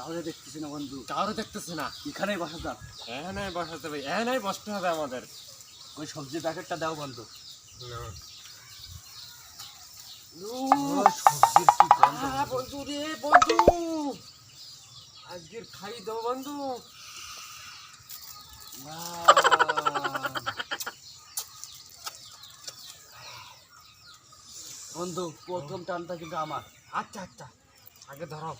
কাউরে দেখতেছি না বন্ধু। কারও দেখতেছে না। এখানেই বসা যাক এখানে বসাতে হবে এখানেই বসতে হবে আমাদের। ওই সবজি প্যাকেটটা দাও বন্ধু। সবজির কি গন্ধ বন্ধু। রে বন্ধু। আজকের খাই দাও বন্ধু। বন্ধু প্রথম টানটা কিন্তু আমার। আচ্ছা আচ্ছা। আগে ধরো।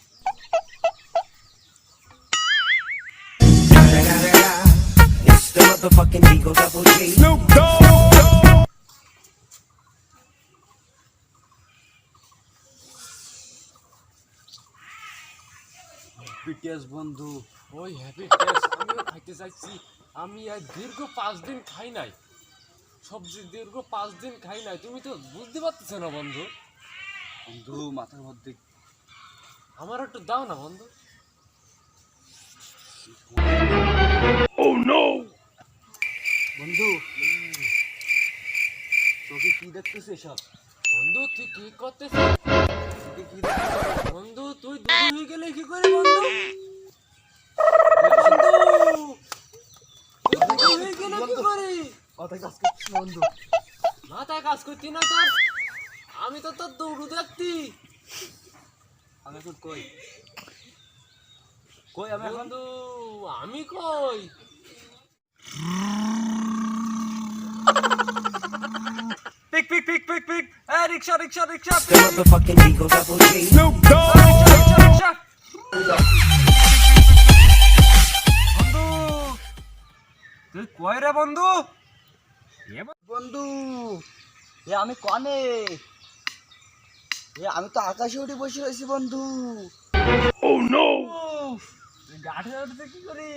It's the motherfucking Eagle Double G. BTS বন্ধু। ওই হ্যাপি টেস্ট আমিও খাইতে চাইছি। আমি আর দীর্ঘ পাঁচ দিন খাই নাই। সবজি দীর্ঘ পাঁচ দিন খাই নাই। তুমি তো বুঝতে পারতেছো না বন্ধু। বন্ধু মাথার মধ্যে আমার একটু দাও না বন্ধু। এসব বন্ধু তুই কি করতেছিস? বন্ধু তুই দুধ হয়ে গেলে কি করে বন্ধু? মাথায় কাজ করতি না তোর? আমি তো তোর দৌড়ু দেখতি আমি এখন কই? কই আমি বন্ধু আমি কই? এই রিকশা রিকশা রিকশা The motherfucking Eagle Double G. রিকশা বন্ধু তুই কই রে বন্ধু? বন্ধু এ আমি কনে? এ আমি তো আকাশে উঠে বসে রয়েছি বন্ধু। ও নো উঠতে কি করি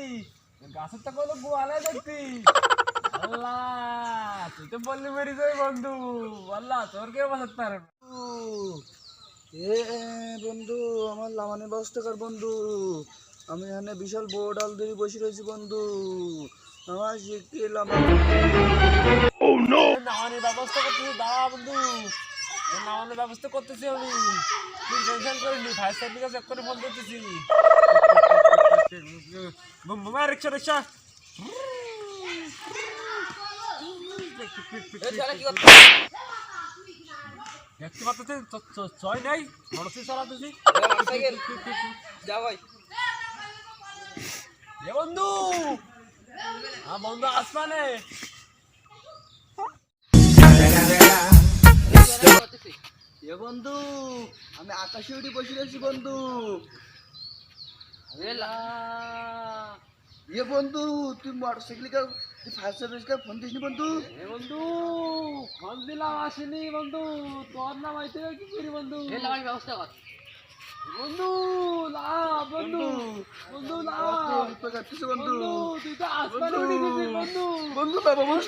গাছের তো কোনো গোয়ালে আল্লাহ! তুই তো বললি মেরি যাই বন্ধু আল্লাহ তোর কে বাঁচাতে পারে এ বন্ধু আমার লামানের ব্যবস্থা কর বন্ধু আমি এখানে বিশাল বড় ডাল ধরে বসে রয়েছি বন্ধু আমার শিখতে নামানোর ব্যবস্থা করতেছি দাঁড়া বন্ধু নামানোর ব্যবস্থা করতেছি আমি তুই টেনশন করিনি ফায়ার সার্ভিস চেক করে ফোন করতেছি রিক্সা রিক্সা দেখতে পাচ্ছি ছয় নাই মনসি চালাতেছি যা ভাই এ বন্ধু হ্যাঁ বন্ধু আসমানে এ বন্ধু আমি আকাশে উঠে বসে রয়েছি, বন্ধু। এ বন্ধু তুই মোটরসাইকেল কার তুই ফায়ার সার্ভিস কার ফোন দিসনি বন্ধু? এ বন্ধু ফোন দিলাম আসেনি বন্ধু। তোর নাম আইতে কি করি বন্ধু? ব্যবস্থা কর। বন্ধু না বন্ধু বন্ধু না বিপদ কাটতেছে বন্ধু। বন্ধু তুই তো আসমানে উঠে গেছিস বন্ধু। বন্ধু বাবা বস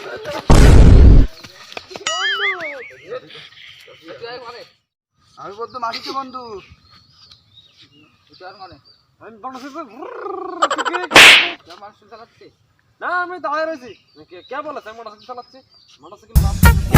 আমি বন্ধু। মাটিতে বন্ধু আমি চালাচ্ছে। না আমি দাঁড়িয়ে রয়েছি। কে বলেছে মোটরসাইকেল চালাচ্ছি? মোটরসাইকেল